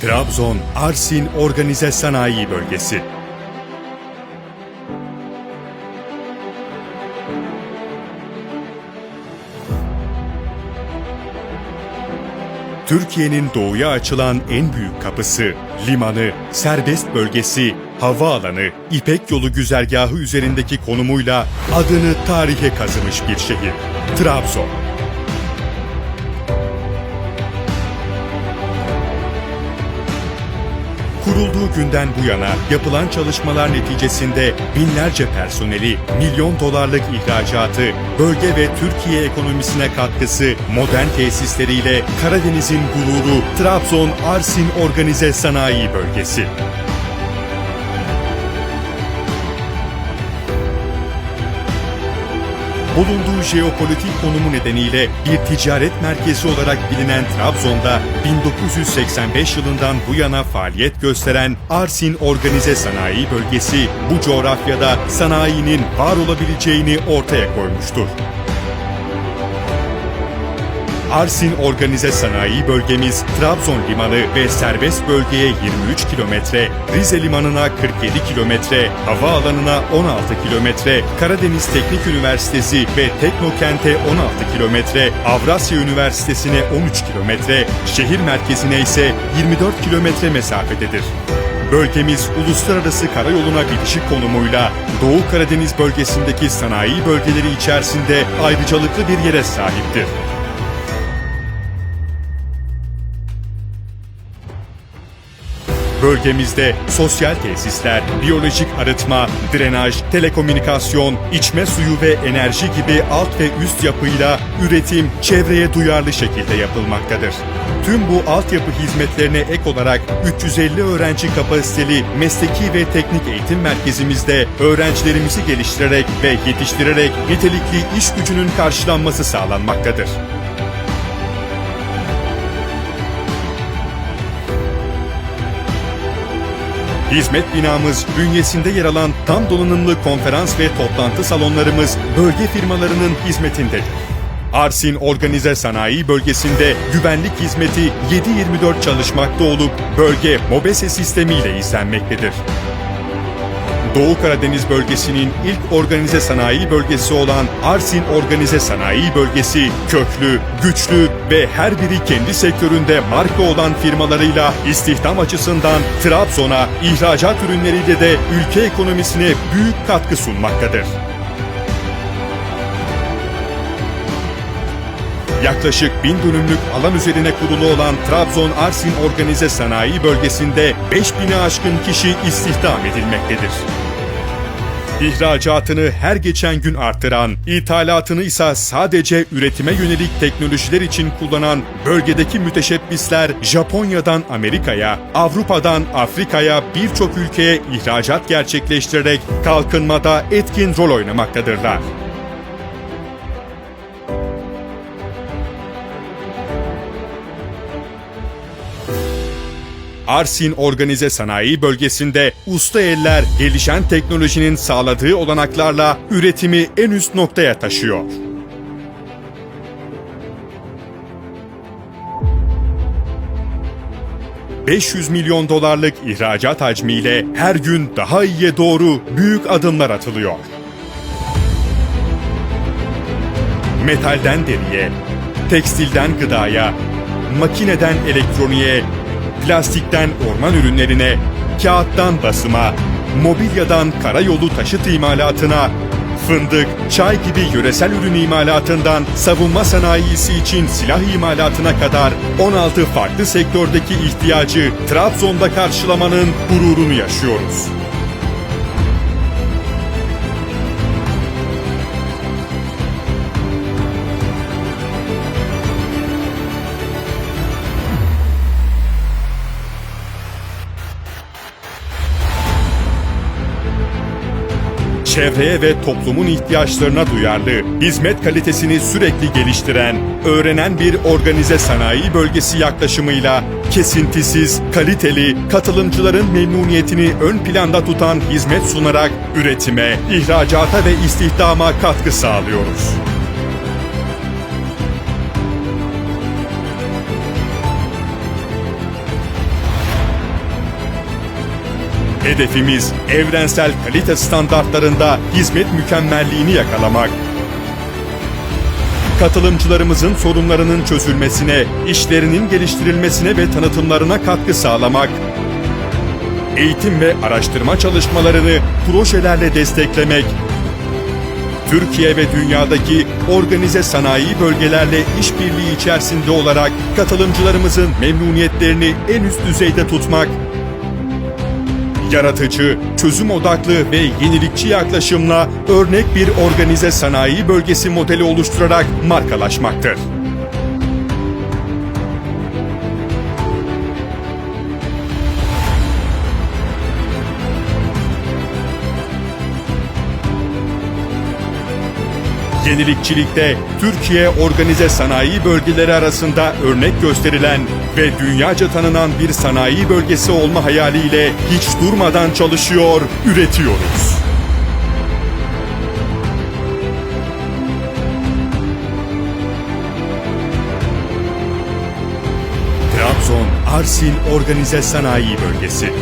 Trabzon Arsin Organize Sanayi Bölgesi. Türkiye'nin doğuya açılan en büyük kapısı, limanı, serbest bölgesi, havaalanı, İpek Yolu güzergahı üzerindeki konumuyla adını tarihe kazımış bir şehir. Trabzon. Kurulduğu günden bu yana yapılan çalışmalar neticesinde binlerce personeli, milyon dolarlık ihracatı, bölge ve Türkiye ekonomisine katkısı, modern tesisleriyle Karadeniz'in gururu Trabzon Arsin Organize Sanayi Bölgesi. Bulunduğu jeopolitik konumu nedeniyle bir ticaret merkezi olarak bilinen Trabzon'da 1985 yılından bu yana faaliyet gösteren Arsin Organize Sanayi Bölgesi bu coğrafyada sanayinin var olabileceğini ortaya koymuştur. Arsin Organize Sanayi Bölgemiz Trabzon Limanı ve serbest bölgeye 23 kilometre, Rize Limanı'na 47 kilometre, havaalanına 16 kilometre, Karadeniz Teknik Üniversitesi ve Teknokent'e 16 kilometre, Avrasya Üniversitesi'ne 13 kilometre, şehir merkezine ise 24 kilometre mesafededir. Bölgemiz uluslararası karayoluna bitişik konumuyla Doğu Karadeniz bölgesindeki sanayi bölgeleri içerisinde ayrıcalıklı bir yere sahiptir. Bölgemizde sosyal tesisler, biyolojik arıtma, drenaj, telekomünikasyon, içme suyu ve enerji gibi alt ve üst yapıyla üretim çevreye duyarlı şekilde yapılmaktadır. Tüm bu altyapı hizmetlerine ek olarak 350 öğrenci kapasiteli mesleki ve teknik eğitim merkezimizde öğrencilerimizi geliştirerek ve yetiştirerek nitelikli iş gücünün karşılanması sağlanmaktadır. Hizmet binamız bünyesinde yer alan tam donanımlı konferans ve toplantı salonlarımız bölge firmalarının hizmetindedir. Arsin Organize Sanayi Bölgesi'nde güvenlik hizmeti 7-24 çalışmakta olup bölge MOBESE sistemiyle izlenmektedir. Doğu Karadeniz bölgesinin ilk organize sanayi bölgesi olan Arsin Organize Sanayi Bölgesi, köklü, güçlü ve her biri kendi sektöründe marka olan firmalarıyla istihdam açısından Trabzon'a ihracat ürünleriyle de ülke ekonomisine büyük katkı sunmaktadır. Yaklaşık bin dönümlük alan üzerine kurulu olan Trabzon Arsin Organize Sanayi Bölgesi'nde 5000'e aşkın kişi istihdam edilmektedir. İhracatını her geçen gün artıran, ithalatını ise sadece üretime yönelik teknolojiler için kullanan bölgedeki müteşebbisler Japonya'dan Amerika'ya, Avrupa'dan Afrika'ya birçok ülkeye ihracat gerçekleştirerek kalkınmada etkin rol oynamaktadırlar. Arsin Organize Sanayi Bölgesi'nde usta eller gelişen teknolojinin sağladığı olanaklarla üretimi en üst noktaya taşıyor. ...500 milyon dolarlık ihracat hacmiyle her gün daha iyiye doğru büyük adımlar atılıyor. Metalden deriye, tekstilden gıdaya, makineden elektroniğe, plastikten orman ürünlerine, kağıttan basıma, mobilyadan karayolu taşıt imalatına, fındık, çay gibi yöresel ürün imalatından savunma sanayisi için silah imalatına kadar 16 farklı sektördeki ihtiyacı Trabzon'da karşılamanın gururunu yaşıyoruz. Çevreye ve toplumun ihtiyaçlarına duyarlı, hizmet kalitesini sürekli geliştiren, öğrenen bir organize sanayi bölgesi yaklaşımıyla kesintisiz, kaliteli, katılımcıların memnuniyetini ön planda tutan hizmet sunarak üretime, ihracata ve istihdama katkı sağlıyoruz. Hedefimiz evrensel kalite standartlarında hizmet mükemmelliğini yakalamak. Katılımcılarımızın sorunlarının çözülmesine, işlerinin geliştirilmesine ve tanıtımlarına katkı sağlamak. Eğitim ve araştırma çalışmalarını projelerle desteklemek. Türkiye ve dünyadaki organize sanayi bölgelerle işbirliği içerisinde olarak katılımcılarımızın memnuniyetlerini en üst düzeyde tutmak. Yaratıcı, çözüm odaklı ve yenilikçi yaklaşımla örnek bir organize sanayi bölgesi modeli oluşturarak markalaşmaktır. Yenilikçilikte Türkiye organize sanayi bölgeleri arasında örnek gösterilen ve dünyaca tanınan bir sanayi bölgesi olma hayaliyle hiç durmadan çalışıyor, üretiyoruz. Trabzon Arsin Organize Sanayi Bölgesi